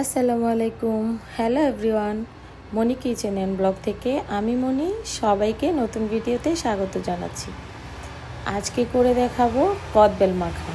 আসসালামু আলাইকুম। Hello everyone Moni kitchen and blog থেকে আমি মনি সবাইকে নতুন ভিডিওতে স্বাগত জানাচ্ছি। আজকে করে দেখাবো কদবেল মাখা।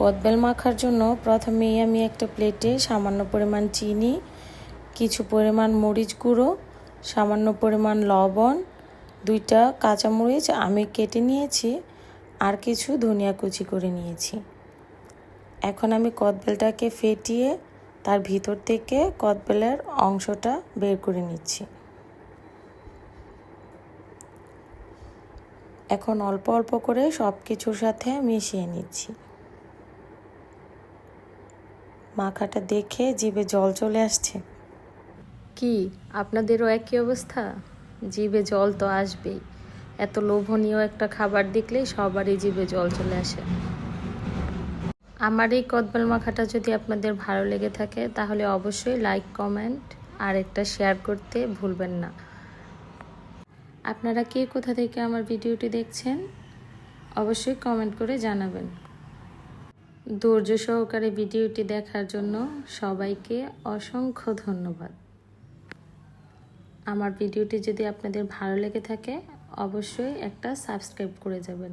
কদবেল মাখার জন্য প্রথমেই আমি একটা প্লেটে সামান্য পরিমাণ চিনি, কিছু পরিমাণ মরিচ গুঁড়ো, সামান্য পরিমাণ লবণ, দুইটা কাঁচামরিচ আমি কেটে নিয়েছি, আর কিছু ধনিয়া কুচি করে নিয়েছি। এখন আমি কদবেলটাকে ফেটিয়ে তার ভিতর থেকে কদবেলের অংশটা বের করে নিচ্ছি। এখন অল্প অল্প করে সব কিছুর সাথে মিশিয়ে নিচ্ছি। মাখাটা দেখে জিভে জল চলে আসছে। কি, আপনাদেরও একই অবস্থা? জিভে জল তো আসবেই। এত লোভনীয় একটা খাবার দেখলেই সবারই জিভে জল চলে আসে। আমার এই কদবেল মাখাটা যদি আপনাদের ভালো লেগে থাকে, তাহলে অবশ্যই লাইক কমেন্ট আর একটা শেয়ার করতে ভুলবেন না। আপনারা কে কোথা থেকে আমার ভিডিওটি দেখছেন, অবশ্যই কমেন্ট করে জানাবেন। ধৈর্য সহকারে ভিডিওটি দেখার জন্য সবাইকে অসংখ্য ধন্যবাদ। আমার ভিডিওটি যদি আপনাদের ভালো লেগে থাকে, অবশ্যই একটা সাবস্ক্রাইব করে যাবেন।